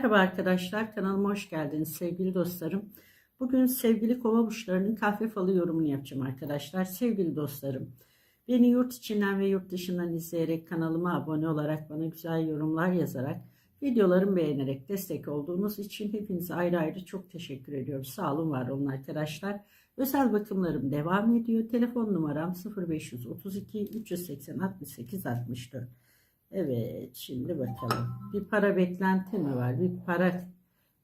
Merhaba arkadaşlar, kanalıma hoş geldiniz sevgili dostlarım. Bugün sevgili kova burçlarının kahve falı yorumunu yapacağım arkadaşlar. Sevgili dostlarım, beni yurt içinden ve yurt dışından izleyerek kanalıma abone olarak bana güzel yorumlar yazarak videolarımı beğenerek destek olduğunuz için hepinize ayrı ayrı çok teşekkür ediyorum. Sağ olun, var olun arkadaşlar. Özel bakımlarım devam ediyor. Telefon numaram 0532 380 68 64. Evet şimdi bakalım. Bir para beklenti mi var? Bir para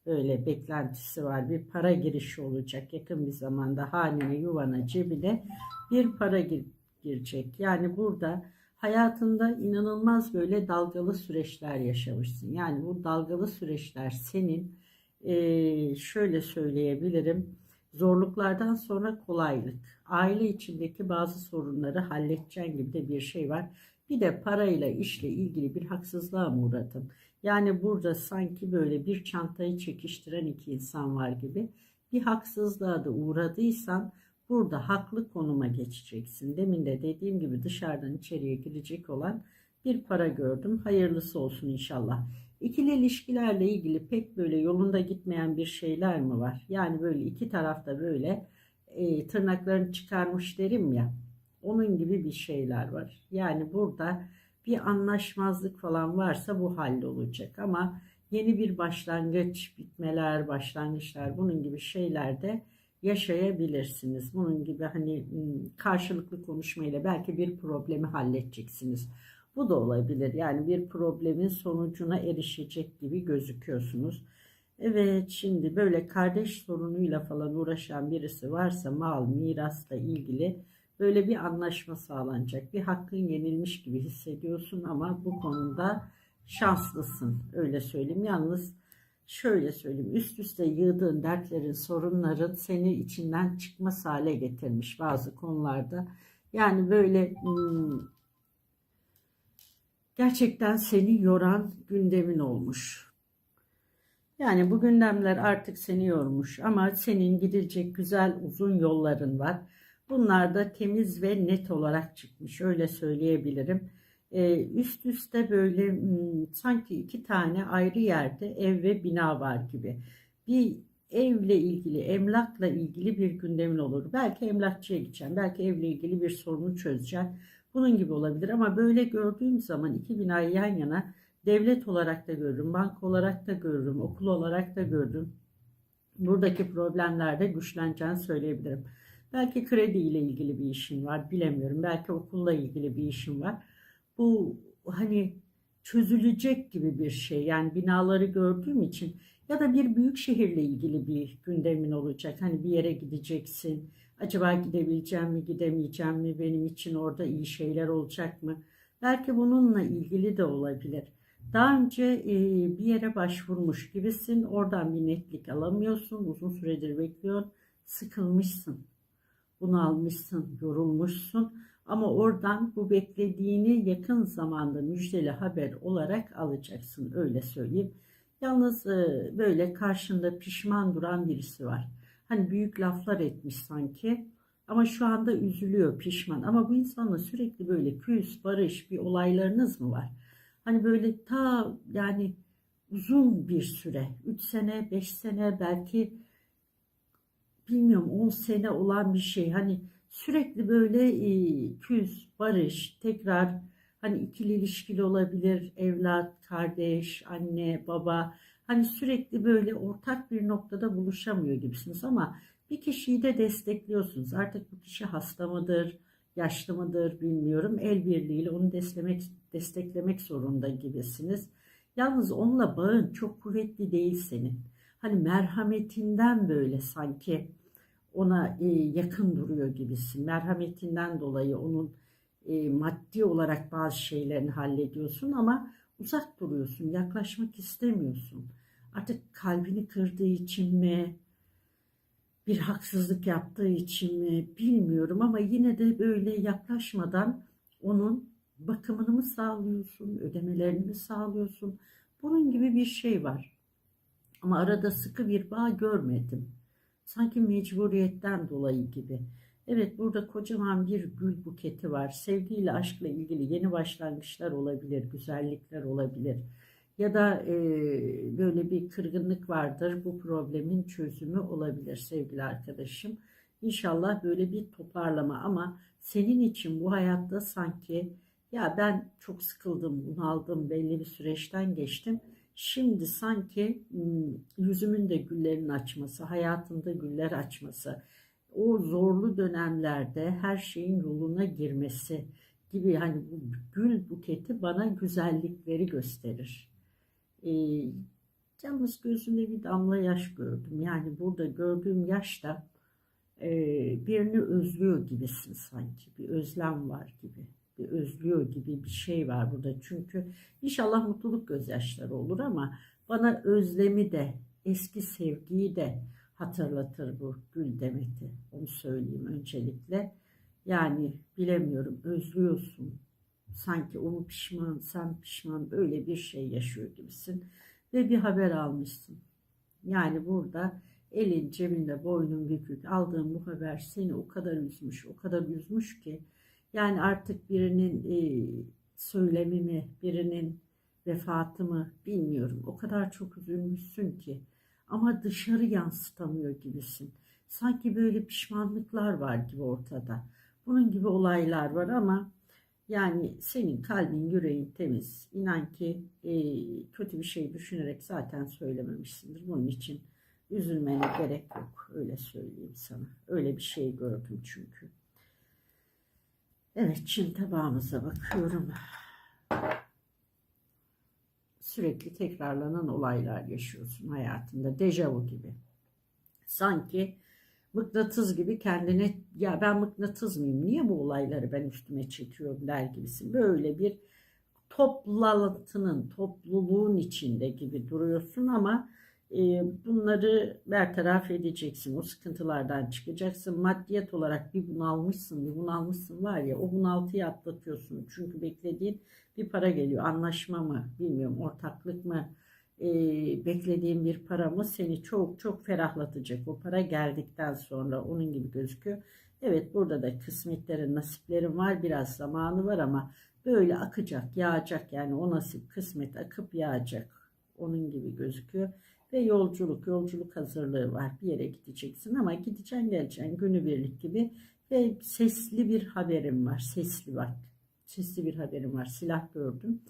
böyle beklentisi var. Bir para girişi olacak yakın bir zamanda hanene, yuvana, cebine bir para gir girecek. Yani burada hayatında inanılmaz böyle dalgalı süreçler yaşamışsın. Yani bu dalgalı süreçler senin e, şöyle söyleyebilirim zorluklardan sonra kolaylık. Aile içindeki bazı sorunları halledeceğin gibi de bir şey var. Bir de parayla işle ilgili bir haksızlığa mı uğradım? Yani burada sanki böyle bir çantayı çekiştiren iki insan var gibi. Bir haksızlığa da uğradıysan burada haklı konuma geçeceksin. Demin de dediğim gibi dışarıdan içeriye girecek olan bir para gördüm. Hayırlısı olsun inşallah. İkili ilişkilerle ilgili pek böyle yolunda gitmeyen bir şeyler mi var? Yani böyle iki tarafta böyle e, tırnaklarını çıkarmış derim ya onun gibi bir şeyler var. Yani burada bir anlaşmazlık falan varsa bu hallolacak ama yeni bir başlangıç, bitmeler, başlangıçlar bunun gibi şeylerde yaşayabilirsiniz. Bunun gibi hani karşılıklı konuşmayla belki bir problemi halledeceksiniz. Bu da olabilir. Yani bir problemin sonucuna erişecek gibi gözüküyorsunuz. Evet şimdi böyle kardeş sorunuyla falan uğraşan birisi varsa mal, mirasla ilgili böyle bir anlaşma sağlanacak. Bir hakkın yenilmiş gibi hissediyorsun ama bu konuda şanslısın. Öyle söyleyeyim. Yalnız şöyle söyleyeyim. Üst üste yığdığın dertlerin, sorunların seni içinden çıkmaz hale getirmiş bazı konularda. Yani böyle hmm, gerçekten seni yoran gündemin olmuş. Yani bu gündemler artık seni yormuş ama senin gidilecek güzel uzun yolların var. Bunlar da temiz ve net olarak çıkmış. Öyle söyleyebilirim. Ee, üst üste böyle hmm, sanki iki tane ayrı yerde ev ve bina var gibi. Bir evle ilgili, emlakla ilgili bir gündemin olur. Belki emlakçıya gideceğim, belki evle ilgili bir sorunu çözeceğim. Bunun gibi olabilir ama böyle gördüğüm zaman iki binayı yan yana devlet olarak da görürüm, banka olarak da görürüm, okul olarak da görürüm. Buradaki problemlerde güçleneceğini söyleyebilirim. Belki kredi ile ilgili bir işin var bilemiyorum. Belki okulla ilgili bir işin var. Bu hani çözülecek gibi bir şey. Yani binaları gördüğüm için ya da bir büyük şehirle ilgili bir gündemin olacak. Hani bir yere gideceksin. Acaba gidebileceğim mi, gidemeyeceğim mi? Benim için orada iyi şeyler olacak mı? Belki bununla ilgili de olabilir. Daha önce e, bir yere başvurmuş gibisin. Oradan bir netlik alamıyorsun. Uzun süredir bekliyorsun. Sıkılmışsın bunalmışsın, yorulmuşsun ama oradan bu beklediğini yakın zamanda müjdeli haber olarak alacaksın öyle söyleyeyim. Yalnız e, böyle karşında pişman duran birisi var. Hani büyük laflar etmiş sanki ama şu anda üzülüyor pişman. Ama bu insanla sürekli böyle küs, barış bir olaylarınız mı var? Hani böyle ta yani uzun bir süre 3 sene 5 sene belki bilmiyorum 10 sene olan bir şey. Hani sürekli böyle e, küs, barış, tekrar hani ikili ilişkili olabilir, evlat, kardeş, anne, baba. Hani sürekli böyle ortak bir noktada buluşamıyor gibisiniz ama bir kişiyi de destekliyorsunuz. Artık bu kişi hasta mıdır, yaşlı mıdır bilmiyorum. El birliğiyle onu desteklemek, desteklemek zorunda gibisiniz. Yalnız onunla bağın çok kuvvetli değil senin hani merhametinden böyle sanki ona e, yakın duruyor gibisin. Merhametinden dolayı onun e, maddi olarak bazı şeylerini hallediyorsun ama uzak duruyorsun, yaklaşmak istemiyorsun. Artık kalbini kırdığı için mi, bir haksızlık yaptığı için mi bilmiyorum ama yine de böyle yaklaşmadan onun bakımını mı sağlıyorsun, ödemelerini mi sağlıyorsun? Bunun gibi bir şey var. Ama arada sıkı bir bağ görmedim. Sanki mecburiyetten dolayı gibi. Evet burada kocaman bir gül buketi var. Sevgiyle, aşkla ilgili yeni başlangıçlar olabilir, güzellikler olabilir. ya da e, böyle bir kırgınlık vardır. Bu problemin çözümü olabilir sevgili arkadaşım. İnşallah böyle bir toparlama ama senin için bu hayatta sanki ya ben çok sıkıldım, bunaldım, belli bir süreçten geçtim. Şimdi sanki yüzümün de güllerin açması, hayatımda güller açması, o zorlu dönemlerde her şeyin yoluna girmesi gibi hani bu gül buketi bana güzellikleri gösterir. Ee, yalnız gözümde bir damla yaş gördüm. Yani burada gördüğüm yaş da e, birini özlüyor gibisin sanki. Bir özlem var gibi. Özlüyor gibi bir şey var burada. Çünkü inşallah mutluluk gözyaşları olur ama bana özlemi de eski sevgiyi de hatırlatır bu gül demeti. Onu söyleyeyim öncelikle. Yani bilemiyorum özlüyorsun. Sanki onu pişman, sen pişman böyle bir şey yaşıyor gibisin. Ve bir haber almışsın. Yani burada elin cebinde boynun bükük aldığın bu haber seni o kadar üzmüş, o kadar üzmüş ki yani artık birinin e, söylemi mi, birinin vefatı mı bilmiyorum. O kadar çok üzülmüşsün ki ama dışarı yansıtamıyor gibisin. Sanki böyle pişmanlıklar var gibi ortada. Bunun gibi olaylar var ama yani senin kalbin, yüreğin temiz. İnan ki e, kötü bir şey düşünerek zaten söylememişsindir. Bunun için üzülmene gerek yok. Öyle söyleyeyim sana. Öyle bir şey gördüm çünkü. Evet, çin tabağımıza bakıyorum. Sürekli tekrarlanan olaylar yaşıyorsun hayatında. Dejavu gibi. Sanki mıknatıs gibi kendine ya ben mıknatıs mıyım? Niye bu olayları ben üstüme çekiyorum der gibisin. Böyle bir toplantının, topluluğun içinde gibi duruyorsun ama bunları bertaraf edeceksin. O sıkıntılardan çıkacaksın. Maddiyet olarak bir bunalmışsın, bir bunalmışsın var ya o bunaltıyı atlatıyorsun. Çünkü beklediğin bir para geliyor. Anlaşma mı bilmiyorum ortaklık mı e, beklediğin bir para mı seni çok çok ferahlatacak. O para geldikten sonra onun gibi gözüküyor. Evet burada da kısmetlerin, nasiplerin var. Biraz zamanı var ama böyle akacak, yağacak. Yani o nasip, kısmet akıp yağacak. Onun gibi gözüküyor. Ve yolculuk, yolculuk hazırlığı var. Bir yere gideceksin ama gideceksin geleceksin günübirlik gibi. Ve sesli bir haberim var. Sesli bak. Sesli bir haberim var. Silah gördüm.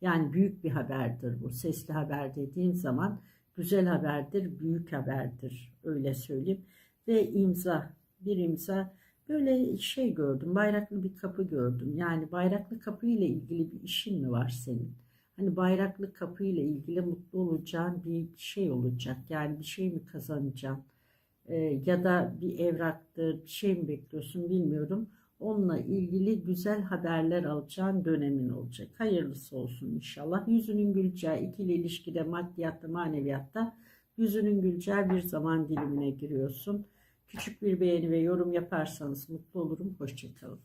Yani büyük bir haberdir bu. Sesli haber dediğim zaman güzel haberdir, büyük haberdir. Öyle söyleyeyim. Ve imza, bir imza. Böyle şey gördüm, bayraklı bir kapı gördüm. Yani bayraklı kapı ile ilgili bir işin mi var senin? Hani bayraklı kapı ile ilgili mutlu olacağın bir şey olacak. Yani bir şey mi kazanacaksın? Ee, ya da bir evraktır, bir şey mi bekliyorsun bilmiyorum onunla ilgili güzel haberler alacağın dönemin olacak. Hayırlısı olsun inşallah. Yüzünün güleceği ikili ilişkide maddiyatta maneviyatta yüzünün güleceği bir zaman dilimine giriyorsun. Küçük bir beğeni ve yorum yaparsanız mutlu olurum. Hoşçakalın.